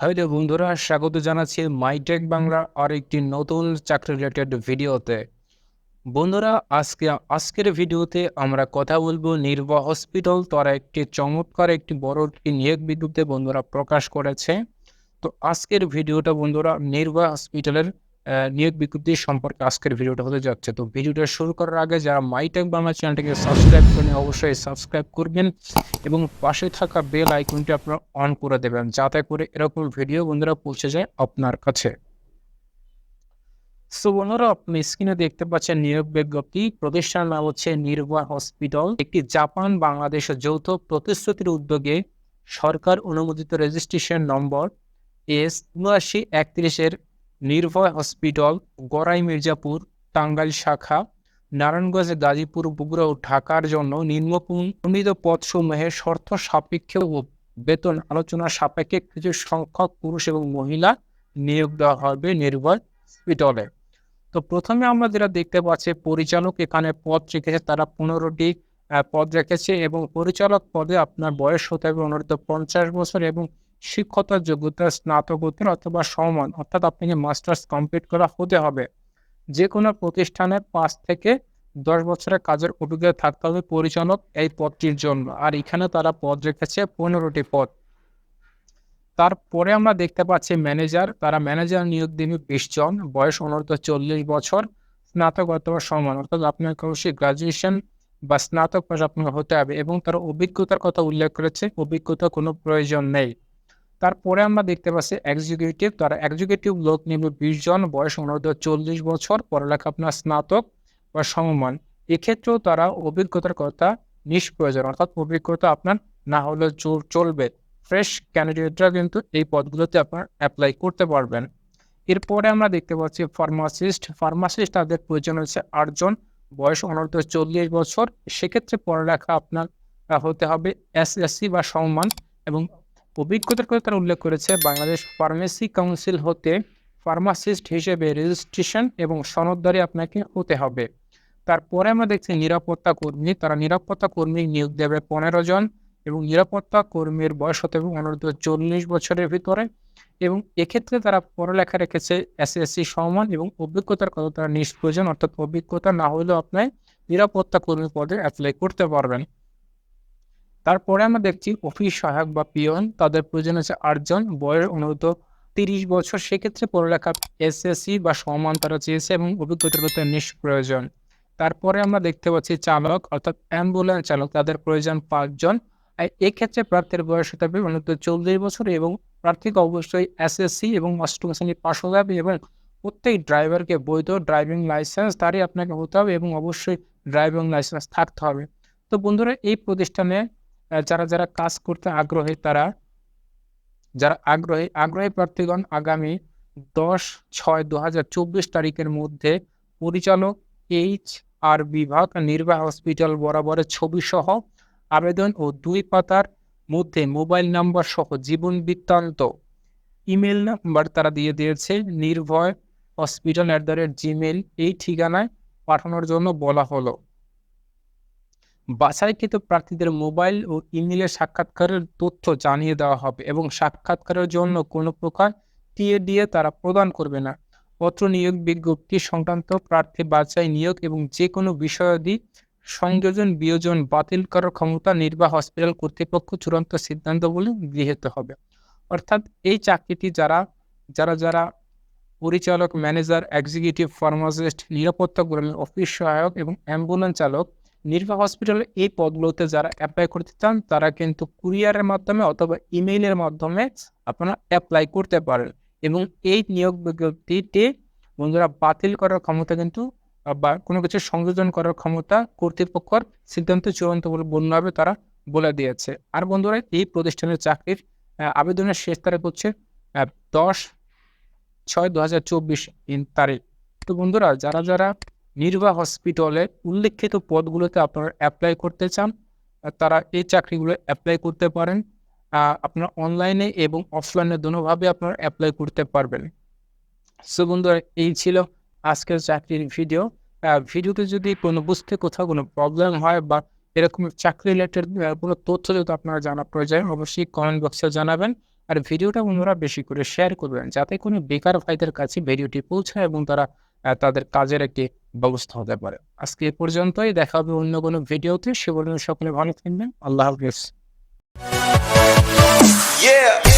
Hello বন্ধুরা, স্বাগত জানাচ্ছি মাইটেক বাংলা আর একটি নতুন চাকরি রিলেটেড ভিডিওতে। বন্ধুরা, আজকে, আজকের ভিডিওতে আমরা কথা বলব নির্বাহ হসপিটাল, তারা একটি চমৎকার একটি বড় একটি নিয়োগ বিজ্ঞপ্তি বন্ধুরা প্রকাশ করেছে। তো আজকের ভিডিওটা বন্ধুরা নির্বাহ হসপিটালের নিয়োগ বিজ্ঞপ্তি সম্পর্কে আজকের ভিডিওটা হতে যাচ্ছে। তো ভিডিওটা শুরু করার আগে যারা মাইটেক বাংলা চ্যানেলটিকে সাবস্ক্রাইব করেন অবশ্যই সাবস্ক্রাইব করবেন এবং পাশে থাকা বেল আইকনটি আপনারা অন করে দেবেন, যাতে করে এরকম ভিডিও বন্ধুরা পৌঁছে যায় আপনার কাছে। সো বন্ধুরা, আপনি স্ক্রিনে দেখতে পাচ্ছেন নিয়োগ বিজ্ঞপ্তি। প্রতিষ্ঠান নাম হচ্ছে নির্ভয় হসপিটাল, একটি জাপান বাংলাদেশের যৌথ প্রতিশ্রুতির উদ্যোগে সরকার অনুমোদিত রেজিস্ট্রেশন নম্বর এস উনআশি একত্রিশের নির্ভয় হসপিটাল, গড়াই মির্জাপুর, টাঙ্গাইল শাখা, নারায়ণগঞ্জ, গাজীপুর, বগুড়া ও ঢাকার জন্য নিম্নলিখিত পদসমূহের শর্ত সাপেক্ষে ও বেতন আলোচনা সাপেক্ষে কিছু সংখ্যক পুরুষ এবং মহিলা নিয়োগ দেওয়া হবে নির্ভয় হসপিটালে। তো প্রথমে আমরা যেটা দেখতে পাচ্ছি, পরিচালক এখানে পদ রেখেছে, তারা পনেরোটি পদ রেখেছে এবং পরিচালক পদে আপনার বয়স হতে হবে অনুরোধ পঞ্চাশ বছর এবং শিক্ষতার যোগ্যতা স্নাতকোত্তর অথবা সমান, অর্থাৎ আপনাকে মাস্টার্স কমপ্লিট করা হতে হবে। যে কোনো প্রতিষ্ঠানে পাঁচ থেকে দশ বছরের কাজের অভিজ্ঞতা থাকতে হবে পরিচালক এই পদটির জন্য। আর এখানে তারা পদ রেখেছে পনেরোটি পদ। তারপরে আমরা দেখতে পাচ্ছি ম্যানেজার। তারা ম্যানেজার নিয়োগ দিবে বিশ জন, বয়স অনূর্ধ্ব চল্লিশ বছর, স্নাতক অথবা সমান, অর্থাৎ আপনাকে অবশ্যই গ্রাজুয়েশন বা স্নাতক পাশ আপনাকে হতে হবে এবং তার অভিজ্ঞতার কথা উল্লেখ করেছে। অভিজ্ঞতা কোনো প্রয়োজন নেই। তারপরে আমরা দেখতে পাচ্ছি এক্সিকিউটিভ তারা এক্সিকিউটিভ লোক নেবে বিশ জন, বয়স অনূর্ধ্ব চল্লিশ বছর, পড়ালেখা আপনার স্নাতক বা সমমান। এক্ষেত্রেও তারা অভিজ্ঞতার কথা নিষ্প্রয়োজন, অর্থাৎ অভিজ্ঞতা আপনার না হলে চল- চলবে। ফ্রেশ ক্যান্ডিডেটরা কিন্তু এই পদগুলোতে আপনার অ্যাপ্লাই করতে পারবেন। এরপরে আমরা দেখতে পাচ্ছি ফার্মাসিস্ট ফার্মাসিস্ট তাদের প্রয়োজন হচ্ছে আটজন বয়স অনূর্ধ্ব চল্লিশ বছর। সেক্ষেত্রে পড়ালেখা আপনার হতে হবে এসএসসি বা সমমান এবং অভিজ্ঞতার কথা তারা উল্লেখ করেছে, বাংলাদেশ ফার্মেসি কাউন্সিল হতে ফার্মাসিস্ট হিসেবে রেজিস্ট্রেশন এবং সনদদারি আপনাকে হতে হবে। তারপরে আমরা দেখছি নিরাপত্তা কর্মী, তারা নিরাপত্তা কর্মী নিয়োগ দেবে পনেরো জন এবং নিরাপত্তা কর্মীর বয়স হতে হবে অনূর্ধ্ব চল্লিশ বছরের ভিতরে এবং এক্ষেত্রে তারা পড়ালেখা রেখেছে এস এসএসসি সমান এবং অভিজ্ঞতার কথা তারা নিষ্প্রয়োজন, অর্থাৎ অভিজ্ঞতা না হলেও আপনি নিরাপত্তা কর্মী পদে অ্যাপ্লাই করতে পারবেন। তারপরে আমরা দেখছি অফিস সহায়ক বা পিয়ন, তাদের প্রয়োজন আছে আটজন, বয়স অনুরোধ তিরিশ বছর। সেক্ষেত্রে পড়ালেখা এসএসসি বা সমান তারা চেয়েছে এবং অভিজ্ঞতার কথা নিষ্প্রয়োজন। তারপরে আমরা দেখতে পাচ্ছি চালক, অর্থাৎ অ্যাম্বুলেন্স চালক, তাদের প্রয়োজন পাঁচজন। এক্ষেত্রে প্রার্থীর বয়স হতে হবে অন্তত চল্লিশ বছর এবং প্রার্থীকে অবশ্যই এসএসসি এবং অষ্টম শ্রেণি পাশ হতে হবে এবং প্রত্যেক ড্রাইভারকে বৈধ ড্রাইভিং লাইসেন্স তারই আপনাকে হতে হবে এবং অবশ্যই ড্রাইভিং লাইসেন্স থাকতে হবে। তো বন্ধুরা, এই প্রতিষ্ঠানে যারা যারা কাজ করতে আগ্রহী, তারা, যারা আগ্রহী আগ্রহী প্রার্থীগণ আগামী দশ ছয় দু হাজার তারিখের মধ্যে পরিচালক এইচ আর বিভাগ নির্বাহ হসপিটাল বরাবরের ছবি সহ আবেদন ও দুই পাতার মধ্যে মোবাইল নাম্বার সহ জীবন বৃত্তান্ত, ইমেল নাম্বার তারা দিয়ে দিয়েছে Nirbhay hospital at the rate Gmail এই ঠিকানায় পাঠানোর জন্য বলা হলো। বাছাইকৃত প্রার্থীদের মোবাইল ও ইমেলের সাক্ষাৎকারের তথ্য জানিয়ে দেওয়া হবে এবং সাক্ষাৎকারের জন্য কোনো প্রকার টিএ দিয়ে তারা প্রদান করবে না। পত্র নিয়োগ বিজ্ঞপ্তি সংক্রান্ত প্রার্থী বাছাই নিয়োগ এবং যে কোনো বিষয়াদি সংযোজন বিয়োজন বাতিল করার ক্ষমতা নির্বাহ হসপিটাল কর্তৃপক্ষ চূড়ান্ত সিদ্ধান্ত বলে গৃহীত হবে। অর্থাৎ এই চাকরিটি যারা যারা যারা পরিচালক, ম্যানেজার, এক্সিকিউটিভ ফার্মাসিস্ট, নিরাপত্তা কর্মী, অফিস সহায়ক এবং অ্যাম্বুলেন্স চালক নির্বাহ হসপিটালে এই পদগুলোতে যারা অ্যাপ্লাই করতে চান, তারা কিন্তু কুরিয়ারের মাধ্যমে অথবা ইমেইলের মাধ্যমে আপনারা অ্যাপ্লাই করতে পারেন। এবং এই নিয়োগ বিজ্ঞপ্তিটি বন্ধুরা বাতিল করার ক্ষমতা কিন্তু বা কোনো কিছু সংযোজন করার ক্ষমতা কর্তৃপক্ষের সিদ্ধান্ত চূড়ান্ত বলে গণ্য হবে তারা বলে দিয়েছে। আর বন্ধুরা, এই প্রতিষ্ঠানের চাকরির আবেদনের শেষ তারিখ হচ্ছে দশ ছয় দু হাজার চব্বিশ তারিখ। তো বন্ধুরা, যারা যারা নির্বাহ হসপিটালে উল্লেখিত পদগুলোতে আপনারা অ্যাপ্লাই করতে চান, তারা এই চাকরিগুলো অ্যাপ্লাই করতে পারেন আপনারা অনলাইনে এবং অফলাইনে দুভাবে আপনারা অ্যাপ্লাই করতে পারবেন। সো বন্ধুরা, এই ছিল আজকের চাকরির ভিডিও ভিডিওতে যদি কোনো বুঝতে কোথাও কোনো প্রবলেম হয় বা এরকম চাকরি রিলেটেড কোনো তথ্য যদি আপনারা জানা প্রয়োজন, অবশ্যই কমেন্ট বক্সে জানাবেন। আর ভিডিওটা বন্ধুরা বেশি করে শেয়ার করবেন, যাতে কোনো বেকার ভাইদের কাছে ভিডিওটি পৌঁছায় এবং তারা তাদের কাজের একটি ব্যবস্থা হতে পারে। আজকে এ পর্যন্তই, দেখা হবে অন্য কোনো ভিডিওতে। সে বলুন সকলে ভালো থাকবেন। আল্লাহ হাফিজ। Yeah.